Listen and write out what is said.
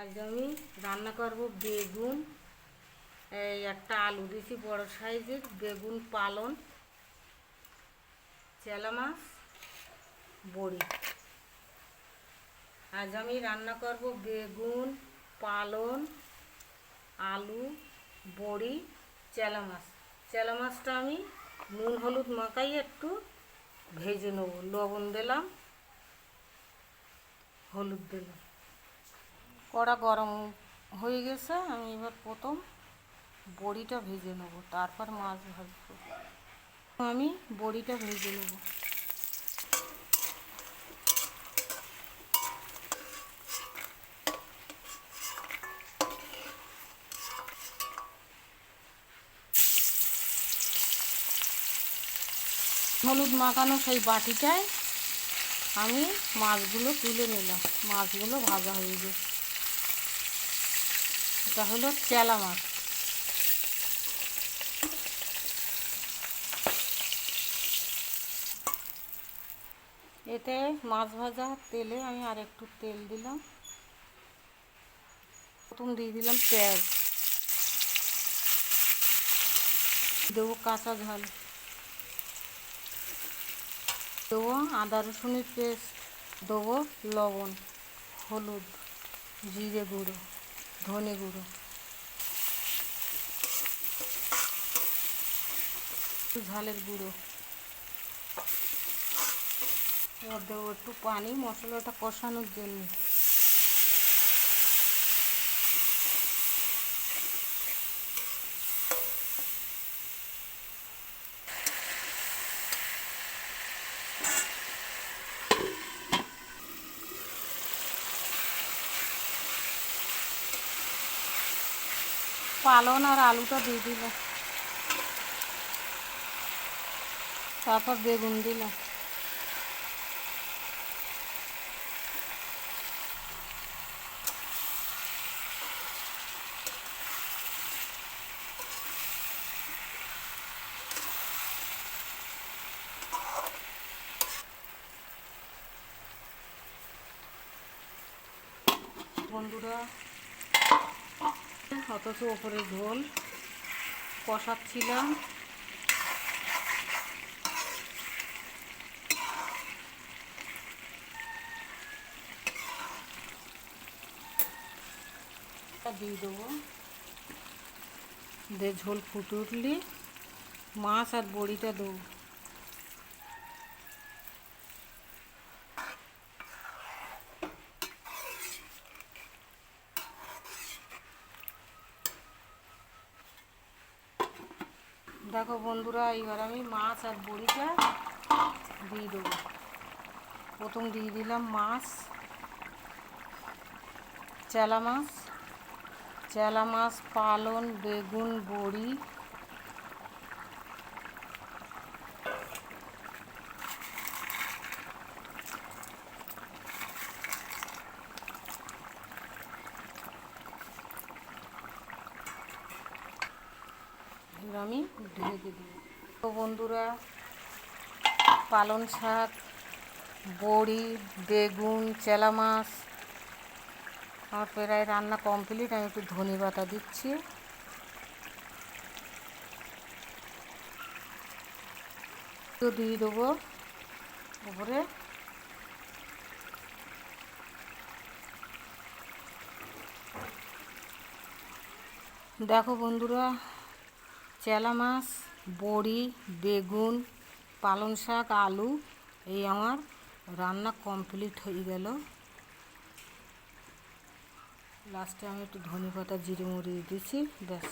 আজ আমি রান্না করব বেগুন। এই একটা আলু দিয়েছি বড় সাইজের, বেগুন পালন, চেলা মাছ, বড়ি। আজ আমি রান্না করব বেগুন পালন, আলু, বড়ি, চেলা মাছ। চেলা মাছটা আমি নুন, হলুদ মাখাই একটু ভেজে নেব। লবণ দিলাম, হলুদ দিলাম। কড়া গরম হয়ে গেছে, আমি এবার প্রথম বড়িটা ভেজে নেব, তারপর মাছ ভাজবো। আমি বড়িটা ভেজে নেব। হলুদ মাখানো সেই বাটিটায় আমি মাছগুলো তুলে নিলাম, মাছগুলো ভাজা হয়ে গেছে। এটা হলো চেলা মাছ। এতে মাছ ভাজা তেলে আমি আর একটু তেল দিলাম। প্রথম দিয়ে দিলাম পেঁয়াজ। দেবো কাঁচা ঝাল। দেবো আদা রসুনের পেস্ট। দেবো লবণ, হলুদ, জিরে গুঁড়ো। ধনে গুঁড়ো। ঝালের গুঁড়ো। একটু পানি মশলাটা কষানোর জন্য। পালন আর আলুটা দিয়ে দিলাম তারপর বেগুন দিলাম বন্ধুরা অথচ ওপরে ঝোল কষাচ্ছিলাম। দিয়ে দেবো। দিয়ে ঝোল ফুটে মাছ আর বড়িটা দেবো। দেখো বন্ধুরা, এবার আমি মাছ আর বড়িটা দিয়ে দেবো। প্রথম দিয়ে দিলাম মাছ, চেলা মাছ। চেলা মাছ, পালন, বেগুন, বড়ি এবার আমি ঢেকে দিই তো বন্ধুরা, পালং শাক, বড়ি, বেগুন, চেলা মাছ, আমার প্রায় রান্না কমপ্লিট। আমি একটু ধনে পাতা দিচ্ছি। দিয়ে দেবো উপরে। দেখো বন্ধুরা চেলা মাছ, বড়ি, বেগুন, পালং শাক, আলু, এই আমার রান্না কমপ্লিট হয়ে গেল। লাস্টে আমি একটু ধনে পাতা, জিরে মুড়ি দিয়েছি, ব্যাস।